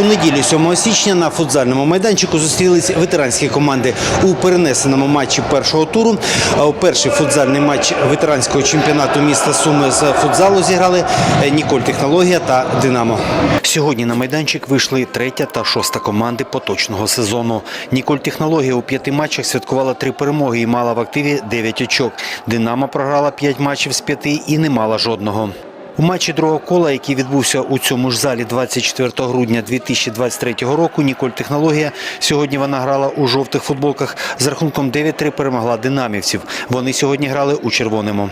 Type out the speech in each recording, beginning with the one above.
У неділю 7 січня на футзальному майданчику зустрілись ветеранські команди у перенесеному матчі першого туру. Перший футзальний матч ветеранського чемпіонату міста Суми з футзалу зіграли е, Ніколь Технологія та Динамо. Сьогодні на майданчик вийшли третя та шоста команди поточного сезону. Ніколь Технологія у п'яти матчах святкувала три перемоги і мала в активі 9 очок. Динамо програла 5 матчів з п'яти і не мала жодного. У матчі другого кола, який відбувся у цьому ж залі 24 грудня 2023 року, Ніколь Технологія сьогодні вона грала у жовтих футболках. З рахунком 9-3 перемогла динамівців. Вони сьогодні грали у червоному.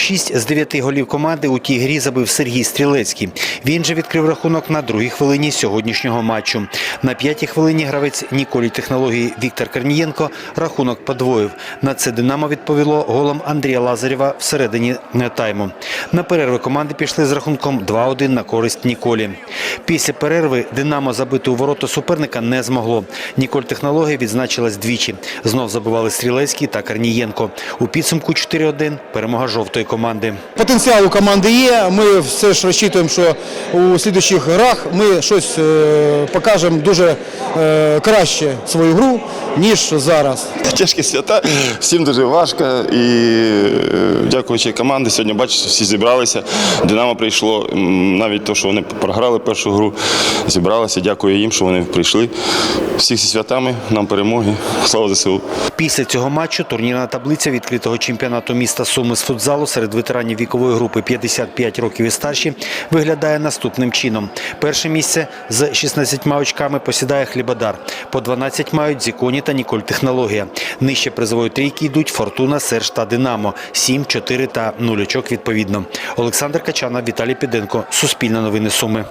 Шість з дев'яти голів команди у тій грі забив Сергій Стрілецький. Він же відкрив рахунок на другій хвилині сьогоднішнього матчу. На п'ятій хвилині гравець Ніколі Технології Віктор Корнієнко рахунок подвоїв. На це Динамо відповіло голом Андрія Лазарєва всередині тайму. На перерви команди пішли з рахунком 2-1 на користь Ніколі. Після перерви Динамо забити у ворота суперника не змогло. Ніколь Технологія відзначилась двічі. Знов забивали Стрілецький та Корнієнко. У підсумку 4-1 перемога жовтої команди. Потенціал у команди є. Ми все ж розчитуємо, що у слідуючих грах ми щось е, покажемо дуже е, краще свою гру, ніж зараз. Тяжкі свята, всім дуже важко. І е, дякуючи команді, сьогодні бачите, всі зібралися. Динамо прийшло. Навіть то, що вони програли першу гру, зібралися. Дякую їм, що вони прийшли. Всіх зі святами, нам перемоги. Слава ЗСУ. Після цього матчу турнірна таблиця відкритого чемпіонату міста Суми з футзалу серед ветеранів вікової групи 55 років і старші виглядає наступним чином. Перше місце з 16 очками посідає Хлібодар. По 12 мають Зіконі та Ніколь Технологія. Нижче призової трійки йдуть Фортуна, Серж та Динамо. 7, 4 та 0 очок відповідно. Олександр Качана, Віталій Піденко. Суспільне новини Суми.